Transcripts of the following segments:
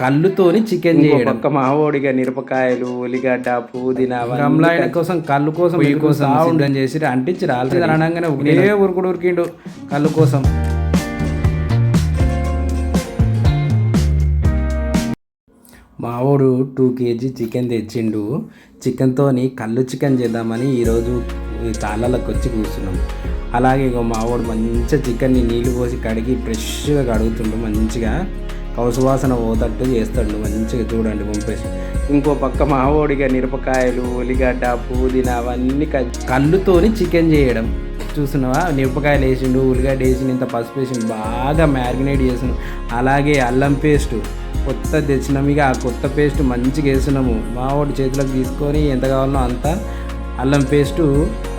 కళ్ళుతోని chicken చేయడం. మావోడిగా మిరపకాయలు ఉల్లిగడ్డ పుదీనా గమలాయన కోసం కళ్ళు కోసం పొయ్యి కోసం సిద్ధం చేసి అంటించి రాల్సింది అనగానే ఒకటే ఉరుకుడు ఉరికిండు కళ్ళు కోసం. మావోడు టూ కేజీ చికెన్ తెచ్చిండు. చికెన్తోని కళ్ళు చికెన్ చేద్దామని ఈరోజు ఈ తాళ్ళలోకి వచ్చి కూర్చున్నాం. అలాగే ఇగో మావోడు మంచిగా చికెన్ని నీళ్ళు పోసి కడిగి ఫ్రెష్గా కడుగుతుండు మంచిగా. కౌసువాసన పోతట్టు చేస్తాడు. మంచిగా చూడండి పంపేసి. ఇంకో పక్క మావోడిగా మిరపకాయలు ఉల్లిగడ్డ పుదీనా అవన్నీ కళ్ళుతోని చికెన్ చేయడం. చూసినవా మిరపకాయలు వేసిండు ఉల్లిగడ్డ వేసిండు ఇంత పసుపు వేసిండు బాగా మ్యారినేట్ చేసిండు. అలాగే అల్లం పేస్ట్ కొత్త తెచ్చినాము ఇక ఆ కొత్త పేస్ట్ మంచిగా వేసినాము. మావోడి చేతిలోకి తీసుకొని ఎంత కావాలనో అంత అల్లం పేస్టు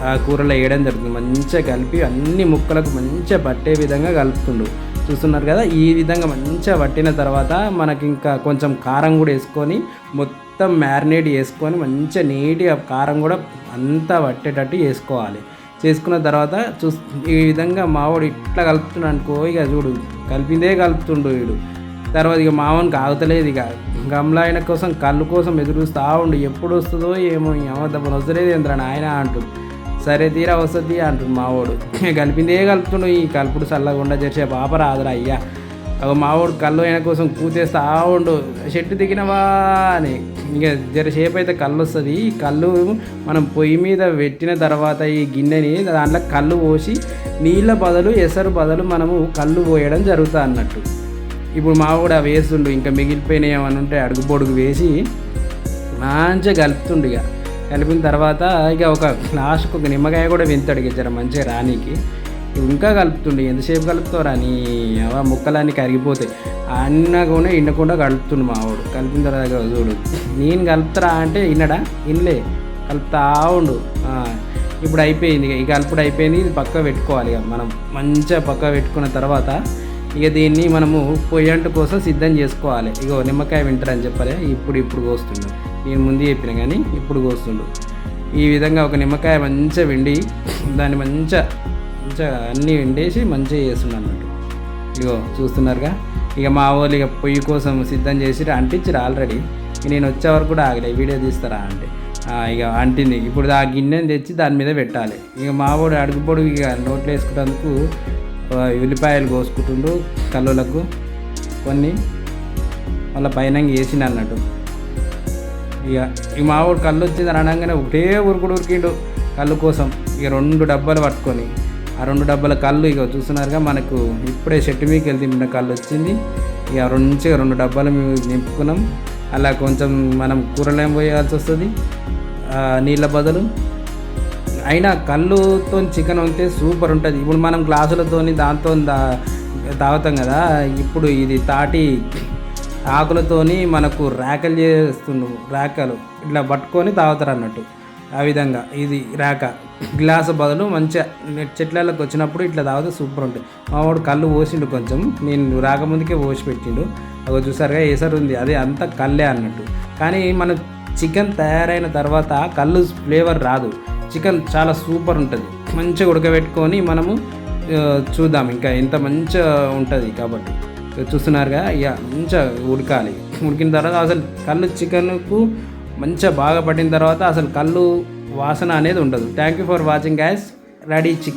ఆ కూరలో వేయడం జరుగుతుంది. మంచిగా కలిపి అన్ని ముక్కలకు మంచిగా పట్టే విధంగా కలుపుతుండు. చూస్తున్నారు కదా ఈ విధంగా మంచిగా పట్టిన తర్వాత మనకి ఇంకా కొంచెం కారం కూడా వేసుకొని మొత్తం మ్యారినేట్ చేసుకొని మంచిగా నీట్గా కారం కూడా అంతా పట్టేటట్టు చేసుకోవాలి. చేసుకున్న తర్వాత చూ ఈ విధంగా మావాడు ఇట్లా కలుపుతున్నాడు అనుకో ఇక చూడు కలిపిందే కలుపుతుండు వీడు. తర్వాత ఇక మావనికి ఆగుతలేదు ఇక. గమలాయన కోసం కళ్ళు కోసం ఎదురుస్తూ ఉండు ఎప్పుడు వస్తుందో ఏమో ఏమో వస్తలేదు ఏంద్రా ఆయన అంటుంది సరే తీరా వస్తుంది అంటుంది మావోడు. కలిపిందే కలుపుతుండు ఈ కలుపుడు చల్లగా చేసే పాప రాదురా అయ్యా. ఒక మావోడు కళ్ళు అయిన కోసం కూతేస్తా ఉండు. చెట్టు దిగినవా అని. ఇంకా జర సేపు అయితే కళ్ళు వస్తుంది ఈ కళ్ళు మనం పొయ్యి మీద పెట్టిన తర్వాత ఈ గిన్నెని దాంట్లో కళ్ళు పోసి నీళ్ళ బదులు ఎసరు బదులు మనము కళ్ళు పోయడం జరుగుతుంది అన్నట్టు. ఇప్పుడు మావోడు అవి వేస్తుండు. ఇంకా మిగిలిపోయినాయి ఏమని ఉంటే అడుగు పొడుగు వేసి మంచిగా కలుపుతుండు ఇక. కలిపిన తర్వాత ఇక ఒక లాస్ట్కి ఒక నిమ్మకాయ కూడా వింతాడు ఇక జర మంచిగా రానీకి. ఇంకా కలుపుతుండు ఎంతసేపు కలుపుతావు రాని అవ ముక్కలన్నీ కరిగిపోతాయి. అన్న కూడా ఇండకుండా కలుపుతుండు మావాడు కలిపిన తర్వాత చూడు. నేను కలుపుతారా అంటే ఇన్నడా? ఇన్లే. కలుపుతా ఉండు. ఇప్పుడు అయిపోయింది ఇక. కలుపుడు అయిపోయింది ఇది పక్క పెట్టుకోవాలి ఇక మనం. మంచిగా పక్క పెట్టుకున్న తర్వాత ఇక దీన్ని మనము పొయ్యంట కోసం సిద్ధం చేసుకోవాలి. ఇగో నిమ్మకాయ వింటారని చెప్పాలి ఇప్పుడు ఇప్పుడు కోస్తుండు. నేను ముందు చెప్పిన కానీ ఇప్పుడు కోస్తుండు. ఈ విధంగా ఒక నిమ్మకాయ మంచిగా వెండి దాన్ని మంచిగా మంచిగా అన్నీ వెండేసి మంచిగా చేస్తుండు అన్నట్టు. ఇగో చూస్తున్నారుగా? ఇక మా వాళ్ళు ఇక పొయ్యి కోసం సిద్ధం చేసి అంటించారు ఆల్రెడీ నేను వచ్చే వరకు కూడా ఆగలే వీడియో తీస్తారా అంటే. ఇక అంటింది ఇప్పుడు ఆ గిన్నెని తెచ్చి దాని మీద పెట్టాలి. ఇక మావాడు అడుగు పొడుగు ఇక నోట్లో వేసుకునేందుకు ఉల్లిపాయలు కోసుకుంటుండు కల్లులకు కొన్ని వాళ్ళ పైన వేసిన అన్నట్టు. ఇక ఈ మావాడు కళ్ళు వచ్చింది అని అనగానే ఒకటే ఉరుకుడు ఉరికిండు. కళ్ళు కోసం ఇక రెండు డబ్బాలు పట్టుకొని ఆ రెండు డబ్బాల కళ్ళు ఇక చూస్తున్నారుగా మనకు ఇప్పుడే చెట్టు మీకు వెళ్తే తింపిన కళ్ళు వచ్చింది. ఇక మంచిగా రెండు డబ్బాలు మేము నింపుకున్నాం. అలా కొంచెం మనం కూరలేం పోయాల్సి వస్తుంది. నీళ్ళ బదులు. అయినా కళ్ళుతో చికెన్ ఉంటే సూపర్ ఉంటుంది. ఇప్పుడు మనం గ్లాసులతోని దాంతో దా తాగుతాం కదా. ఇప్పుడు ఇది తాటి ఆకులతోని మనకు రేకలు చేస్తుండు రేకలు. ఇట్లా పట్టుకొని తాగుతారు అన్నట్టు. ఆ విధంగా ఇది రేక. గ్లాసు బదులు మంచిగా చెట్లలోకి వచ్చినప్పుడు ఇట్లా తాగితే సూపర్ ఉంటుంది. మా వాడు కళ్ళు పోసిండు కొంచెం. నేను రాకముందుకే పోసి పెట్టిండు. అవి చూసారుగా ఏసరు ఉంది. అదే అంతా కళ్ళే అన్నట్టు. కానీ మన చికెన్ తయారైన తర్వాత కళ్ళు ఫ్లేవర్ రాదు. చికెన్ చాలా సూపర్ ఉంటుంది. మంచిగా ఉడకబెట్టుకొని మనము చూద్దాం. ఇంకా ఎంత మంచిగా ఉంటుంది కాబట్టి. చూస్తున్నారుగా ఇక మంచిగా ఉడకాలి. ఉడికిన తర్వాత అసలు కళ్ళు చికెన్కు మంచిగా బాగా పట్టిన తర్వాత అసలు కళ్ళు వాసన అనేది ఉండదు. Thank you for watching gas ready chicken